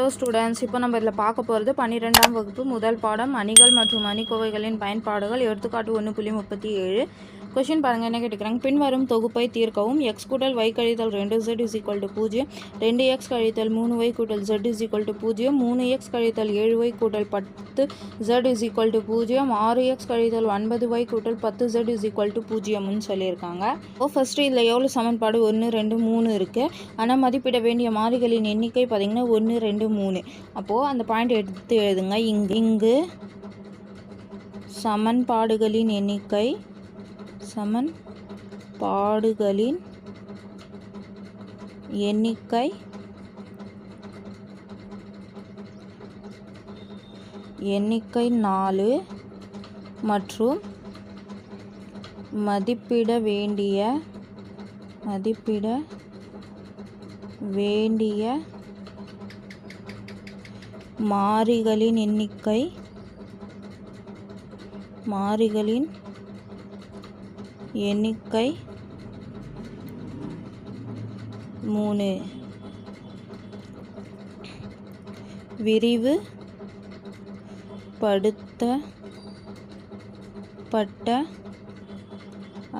Hello students இப்போ நம்ம இதில் பார்க்க போகிறது பன்னிரெண்டாம் வகுப்பு முதல் பாடம் அணிகள் மற்றும் அணிக்கோவைகளின் பயன்பாடுகள். எடுத்துக்காட்டு ஒன்று புள்ளி முப்பத்தி ஏழு. கொஷின் பாருங்கள் என்ன கேட்டுக்கிறாங்க? பின்வரும் தொகுப்பை தீர்க்கவும். எக்ஸ் கூட்டல் y கழித்தல் ரெண்டு ஜெட் இஸ் ஈக்குவல் டு பூஜ்ஜியம். ரெண்டு எக்ஸ் கழித்தல் மூணு y கூட்டல் ஜெட் இஸ் ஈக்குவல் டு பூஜ்ஜியம். மூணு எக்ஸ் கழித்தல் ஏழு y கூட்டல் பத்து ஜெட் இஸ் ஈக்குவல் டு பூஜ்ஜியம். ஆறு எக்ஸ் கழித்தல் ஒன்பது y கூட்டல் பத்து ஜெட் இஸ் ஈக்குவல் டு பூஜ்ஜியம்னு சொல்லியிருக்காங்க. ஓ ஃபஸ்ட்டு இதில் எவ்வளோ சமன்பாடு? ஒன்று ரெண்டு மூணு இருக்குது ஆனால் மதிப்பிட வேண்டிய மாறிகளின் எண்ணிக்கை பார்த்திங்கன்னா ஒன்று ரெண்டு மூணு. அப்போது அந்த பாயிண்ட் எடுத்து எழுதுங்க. இங்கு இங்கு சமன்பாடுகளின் எண்ணிக்கை சமன்பாடுகளின் எண்ணிக்கை எண்ணிக்கை நாலு மற்றும் மதிப்பிட வேண்டிய மதிப்பிட வேண்டிய மாறிகளின் எண்ணிக்கை மாறிகளின் எண்ணிக்கை மூணு. விரிவு படுத்தப்பட்ட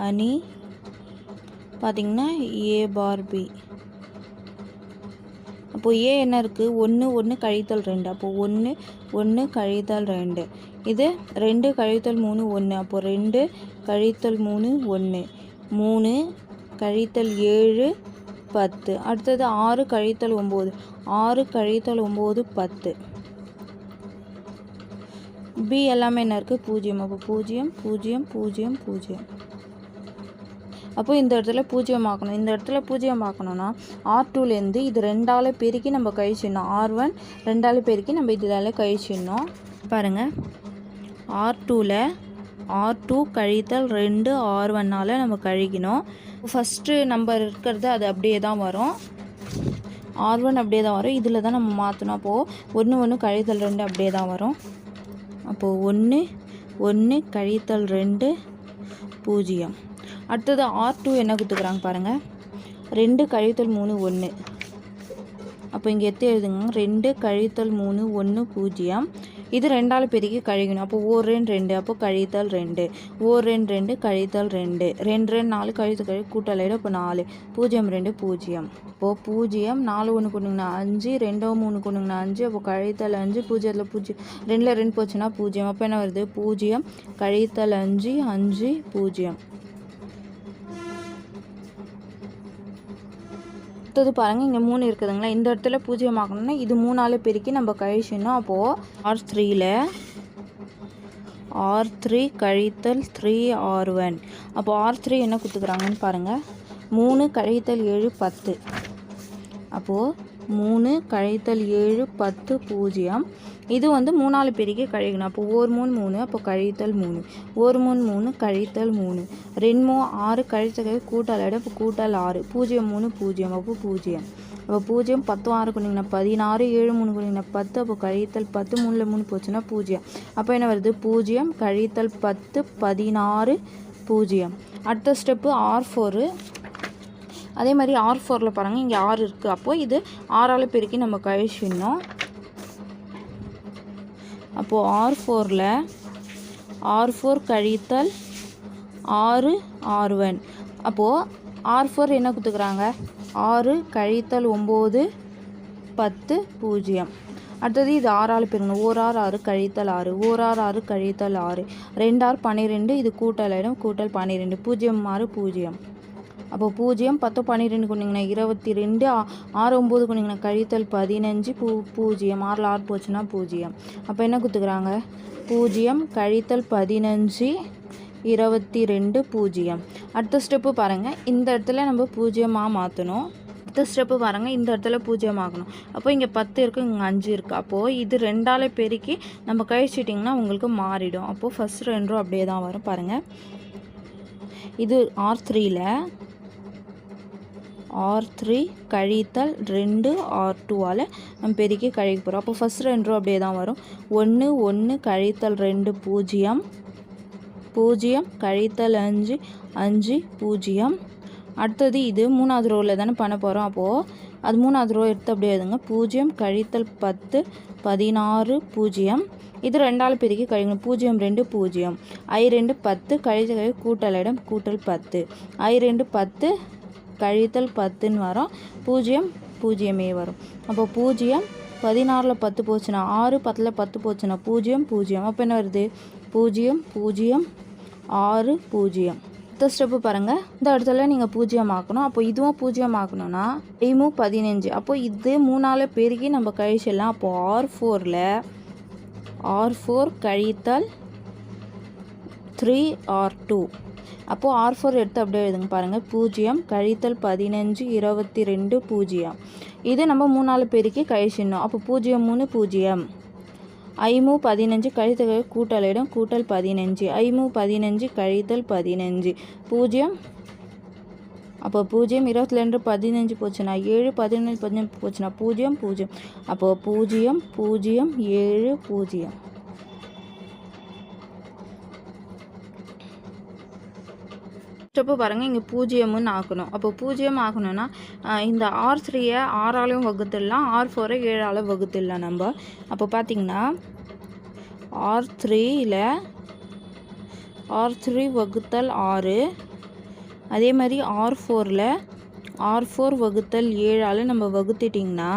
அணி பார்த்திங்கன்னா ஏ பார் பி அப்போது ஏ என்ன இருக்குது ஒன்று ஒன்று கழித்தல் ரெண்டு. அப்போது ஒன்று ஒன்று கழித்தல் ரெண்டு. இது ரெண்டு கழித்தல் மூணு ஒன்று அப்போது ரெண்டு கழித்தல் மூணு ஒன்று மூணு கழித்தல் ஏழு பத்து. அடுத்தது ஆறு கழித்தல் ஒம்பது. ஆறு கழித்தல் ஒம்பது பத்து. பி எல்லாமே என்ன இருக்குது பூஜ்ஜியம். அப்போ பூஜ்ஜியம் பூஜ்ஜியம் பூஜ்ஜியம் பூஜ்ஜியம். அப்போ இந்த இடத்துல பூஜ்ஜியம் ஆக்கணும். இந்த இடத்துல பூஜ்ஜியம் ஆக்கணும்னா ஆர் டூலேருந்து இது ரெண்டால் பெருக்கி நம்ம கழிச்சிடணும். ஆர் ஒன் ரெண்டால் பெருக்கி நம்ம இதில் கழிச்சிடணும். பாருங்கள் ஆர் டூவில் ஆர் டூ கழித்தல் ரெண்டு ஆர் ஒன்னால் நம்ம கழிக்கணும். ஃபஸ்ட்டு நம்பர் இருக்கிறது அது அப்படியே தான் வரும். ஆர் ஒன் அப்படியே தான் வரும். இதில் தான் நம்ம மாற்றணும் அப்போது ஒன்று ஒன்று கழித்தல் ரெண்டு அப்படியே தான் வரும். அப்போது ஒன்று ஒன்று கழித்தல் ரெண்டு பூஜ்ஜியம். அடுத்தது ஆர் டூ என்ன கொடுத்துக்குறாங்க பாருங்கள் ரெண்டு கழித்தல் மூணு ஒன்று அப்போ இங்கே எத்து எழுதுங்க. ரெண்டு கழித்தல் மூணு ஒன்று பூஜ்ஜியம். இது ரெண்டால் பெருக்கி கழிக்கணும் அப்போ ஓர் ரெண்டு ரெண்டு. அப்போ கழித்தல் ரெண்டு. ஓர் ரெண்டு ரெண்டு கழித்தல் ரெண்டு. ரெண்டு ரெண்டு நாலு கழித்து கழி கூட்டலையிட இப்போ நாலு. பூஜ்ஜியம் ரெண்டு பூஜ்ஜியம். இப்போது பூஜ்ஜியம் நாலு ஒன்று கொண்டுங்கண்ணா அஞ்சு ரெண்டோ மூணு கொண்டுங்கண்ணா அஞ்சு. அப்போ கழித்தல் அஞ்சு பூஜ்ஜியத்தில் பூஜ்ஜியம் ரெண்டில் ரெண்டு போச்சுன்னா பூஜ்ஜியம். அப்போ என்ன வருது? பூஜ்ஜியம் கழித்தல் அஞ்சு அஞ்சு பூஜ்ஜியம். அடுத்தது பாருங்கள் இங்கே மூணு இருக்குதுங்களா? இந்த இடத்துல பூஜ்ஜியம் ஆகணும்னா இது மூணால் பெருக்கி நம்ம கழிச்சிடணும். அப்போது ஆர் த்ரீயில் ஆர் த்ரீ கழித்தல் த்ரீ ஆர் ஒன். அப்போது ஆர் த்ரீ என்ன கொடுத்துக்குறாங்கன்னு பாருங்கள் மூணு கழித்தல் ஏழு பத்து. அப்போது மூணு கழித்தல் ஏழு பத்து பூஜ்ஜியம். இது வந்து மூணாலு பெருக்கி கழிக்கணும் அப்போ ஒரு மூணு மூணு அப்போ கழித்தல் மூணு. ஒரு மூணு மூணு கழித்தல் மூணு. ரெண்டு மூணு ஆறு கழித்தல் கூட்டல் இடம் இப்போ கூட்டல் ஆறு. பூஜ்ஜியம் மூணு பூஜ்ஜியம். அப்போ பூஜ்ஜியம். அப்போ பூஜ்ஜியம் பத்து ஆறு கொண்டிங்கன்னா பதினாறு ஏழு மூணு கொண்டிங்கன்னா பத்து. அப்போ கழித்தல் பத்து மூணில் மூணு போச்சுன்னா பூஜ்ஜியம். அப்போ என்ன வருது? பூஜ்ஜியம் கழித்தல் பத்து பதினாறு பூஜ்ஜியம். அடுத்த ஸ்டெப்பு ஆர் ஃபோரு. அதே மாதிரி ஆர் ஃபோரில் பாருங்கள் இங்கே ஆறு இருக்குது அப்போது இது ஆறால் பெருக்கி நம்ம கழிச்சிடணும். அப்போது ஆர் ஃபோரில் ஆர் ஃபோர் கழித்தல் ஆறு ஆர் ஒன் அப்போது ஆர் ஃபோர் என்ன கொடுத்துக்குறாங்க ஆறு கழித்தல் ஒம்பது பத்து பூஜ்ஜியம். அடுத்தது இது ஆறால் பெருங்கணும் ஓர் ஆறு ஆறு கழித்தல் ஆறு. ஓர் ஆறு ஆறு. கழித்தல் ஆறு ரெண்டாறு பன்னிரெண்டு இது கூட்டல் இடம் கூட்டல் பன்னிரெண்டு. பூஜ்ஜியம் ஆறு பூஜ்ஜியம். அப்போ பூஜ்ஜியம் பத்து பன்னிரெண்டு கொண்டிங்கண்ணா இருபத்தி ரெண்டு ஆறு ஒம்பது கொண்டிங்கண்ணா கழித்தல் பதினஞ்சு பூ பூஜ்ஜியம் ஆறில் ஆறு போச்சுன்னா பூஜ்ஜியம். அப்போ என்ன கொடுத்துக்குறாங்க பூஜ்ஜியம் கழித்தல் பதினஞ்சு இருபத்தி ரெண்டு பூஜ்ஜியம். அடுத்த ஸ்டெப்பு பாருங்கள் இந்த இடத்துல நம்ம பூஜ்ஜியமாக மாற்றணும் அடுத்த ஸ்டெப்பு பாருங்கள் இந்த இடத்துல பூஜ்ஜியம் ஆகணும் அப்போ இங்கே பத்து இருக்குது இங்கே அஞ்சு இருக்குது அப்போது இது ரெண்டால் பெருக்கி நம்ம கழிச்சிட்டிங்கன்னா உங்களுக்கு மாறிடும். அப்போது ஃபஸ்ட் ரெண்டும் அப்படியே தான் வரும். பாருங்கள் இது ஆர் த்ரீயில் ஆர் த்ரீ கழித்தல் ரெண்டு ஆர் டூவால் நம்ம பெருக்கி கழிக்க போகிறோம் அப்போ ஃபஸ்ட் ரெண்டு ரூபா அப்படியே தான் வரும். ஒன்று ஒன்று கழித்தல் ரெண்டு பூஜ்ஜியம் பூஜ்ஜியம் கழித்தல் அஞ்சு அஞ்சு பூஜ்ஜியம். அடுத்தது இது மூணாவது ரோவில் தானே பண்ண போகிறோம் அப்போது அது மூணாவது ரோ எடுத்து அப்படியே எழுதுங்க. பூஜ்ஜியம் கழித்தல் பத்து பதினாறு பூஜ்ஜியம். இது ரெண்டால் பெருக்கி கழிக்கணும். பூஜ்ஜியம் ரெண்டு பூஜ்ஜியம். ஐ ரெண்டு பத்து கழித்த கழி கூட்டலிடம் கூட்டல் பத்து. ஐ ரெண்டு பத்து கழித்தல் பத்துன்னு வரும். பூஜ்ஜியம் பூஜ்ஜியமே வரும். அப்போ பூஜ்ஜியம் பதினாறில் பத்து போச்சுன்னா ஆறு பத்தில் பத்து போச்சுன்னா பூஜ்ஜியம் பூஜ்ஜியம். அப்போ என்ன வருது? பூஜ்ஜியம் பூஜ்ஜியம் ஆறு பூஜ்ஜியம். அடுத்த ஸ்டெப்பு பாருங்கள் இந்த இடத்துல நீங்கள் பூஜ்ஜியம் ஆக்கணும் அப்போ இதுவும் பூஜ்ஜியம் ஆக்கணும்னா ஐமும் பதினஞ்சு. அப்போ இது மூணால் பெருகி நம்ம கழிச்சிடலாம். அப்போது ஆர் ஃபோரில் ஆர் ஃபோர் கழித்தல் த்ரீ ஆர் டூ அப்போது ஆர் ஃபோர் எடுத்து அப்படியே எழுதுங்க பாருங்கள் பூஜ்ஜியம் கழித்தல் பதினஞ்சு இருபத்தி ரெண்டு பூஜ்ஜியம். இது நம்ம மூணால் பேருக்கு கழிச்சிடணும் அப்போ பூஜ்ஜியம் மூணு பூஜ்ஜியம். ஐமு பதினஞ்சு கழித்தல் கூட்டலிடம் கூட்டல் பதினஞ்சு. ஐமு பதினஞ்சு கழித்தல் பதினஞ்சு. பூஜ்ஜியம். அப்போ பூஜ்ஜியம் இருபத்தி ரெண்டு பதினஞ்சு போச்சுன்னா ஏழு பதினஞ்சு பதினஞ்சு போச்சுன்னா பூஜ்ஜியம் பூஜ்ஜியம். அப்போது பூஜ்ஜியம் பூஜ்ஜியம் ஏழு பூஜ்ஜியம். அப்போ பாருங்கள் இங்கே பூஜ்ஜியம்னு ஆக்கணும். அப்போ பூஜ்ஜியம் ஆகணும்னா இந்த ஆர் த்ரீயை ஆறாலையும் வகுத்துடலாம். ஆர் ஃபோரை ஏழால் வகுத்துடலாம் நம்ம. அப்போ பார்த்தீங்கன்னா ஆர் த்ரீயில் ஆர் த்ரீ வகுத்தல் ஆறு அதே மாதிரி ஆர் ஃபோரில் ஆர் ஃபோர் வகுத்தல் ஏழால் நம்ம வகுத்துட்டிங்கன்னா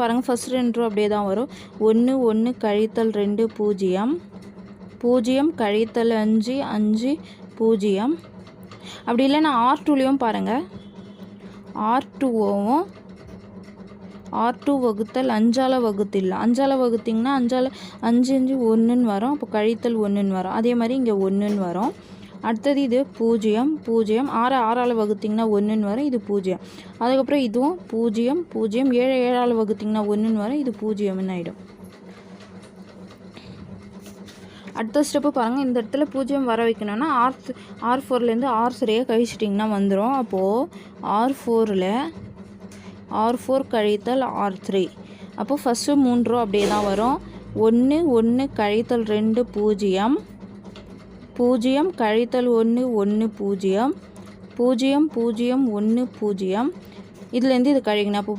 பாருங்கள் ஃபஸ்ட் ரெண்டு அப்படியே தான் வரும். ஒன்று ஒன்று கழித்தல் ரெண்டு பூஜ்ஜியம். பூஜ்ஜியம் கழித்தல் அஞ்சு அஞ்சு பூஜ்ஜியம். அப்படி இல்லைன்னா ஆர் டூலேயும் பாருங்கள் ஆர் டூவும் ஆர் டூ வகுத்தல் அஞ்சால வகுத்திடலாம் அஞ்சால வகுத்திங்கன்னா அஞ்சால அஞ்சு அஞ்சு ஒன்றுன்னு வரும். அப்போ கழித்தல் ஒன்றுன்னு வரும். அதே மாதிரி இங்கே ஒன்றுன்னு வரும். அடுத்தது இது பூஜ்ஜியம் பூஜ்ஜியம். ஆறு ஆறால் வகுத்திங்கன்னா ஒன்றுன்னு வரும். இது பூஜ்ஜியம். அதுக்கப்புறம் இதுவும் பூஜ்ஜியம் பூஜ்ஜியம். ஏழு ஏழால் வகுத்திங்கன்னா ஒன்றுன்னு வரும். இது பூஜ்ஜியம்னு ஆகிடும் அடுத்த ஸ்டெப்பு பாருங்கள் இந்த இடத்துல பூஜ்ஜியம் வர வைக்கணும்னா ஆர் ஆர் ஃபோர்லேருந்து ஆர் சரியாக கழிச்சிட்டிங்கன்னா வந்துடும் அப்போது ஆர் ஃபோரில் ஆர் ஃபோர் கழித்தல் ஆர் த்ரீ அப்போது ஃபஸ்ட்டு மூன்று ரூபா அப்படியே தான் வரும். ஒன்று ஒன்று கழித்தல் ரெண்டு பூஜ்ஜியம். பூஜ்ஜியம் கழித்தல் ஒன்று ஒன்று பூஜ்ஜியம். பூஜ்ஜியம் பூஜ்ஜியம் ஒன்று பூஜ்ஜியம். இதுலேருந்து இது கழிக்கணும். அப்போ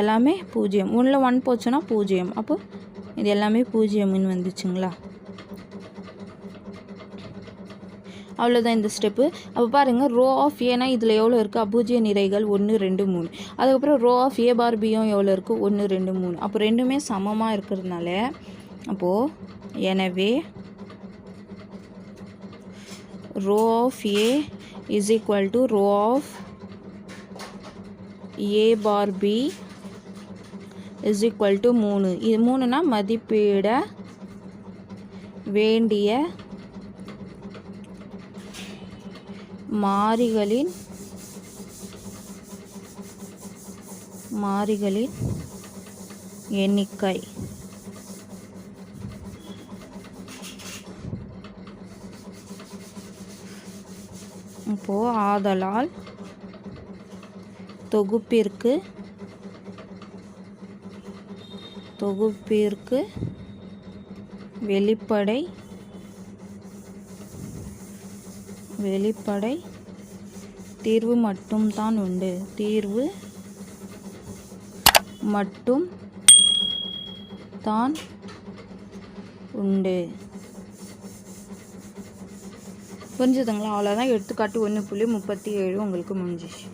எல்லாமே பூஜ்ஜியம். ஒன்றில் ஒன் போச்சுன்னா பூஜ்ஜியம். அப்போ இது எல்லாமே பூஜ்ஜியம்னு வந்துச்சுங்களா? அவ்வளோதான் இந்த ஸ்டெப்பு அப்போ பாருங்கள் ரோ ஆஃப் ஏனா இதில் எவ்வளோ இருக்குது அபூஜ்ய நிறைகள் ஒன்று ரெண்டு மூணு. அதுக்கப்புறம் ரோ ஆஃப் ஏ பார் பியும் எவ்வளோ இருக்குது ஒன்று ரெண்டு மூணு. அப்போ ரெண்டுமே சமமாக இருக்கிறதுனால அப்போது எனவே rho of A is equal to rho of A bar B is equal to மூணு. இது மூணுனா மதிப்பிட வேண்டிய மாறிகளின் மாறிகளின் எண்ணிக்கை. இப்போது ஆதலால் தொகுப்பிற்கு தொகுப்பிற்கு வெளிப்படை வெளிப்படை தீர்வு மட்டும்தான் உண்டு. தீர்வு மட்டும் தான் உண்டு. புரிஞ்சுதுங்களா? அவ்வளோதான் எடுத்துக்காட்டு ஒன்று புள்ளி முப்பத்தி ஏழு உங்களுக்கு முடிஞ்சிச்சு.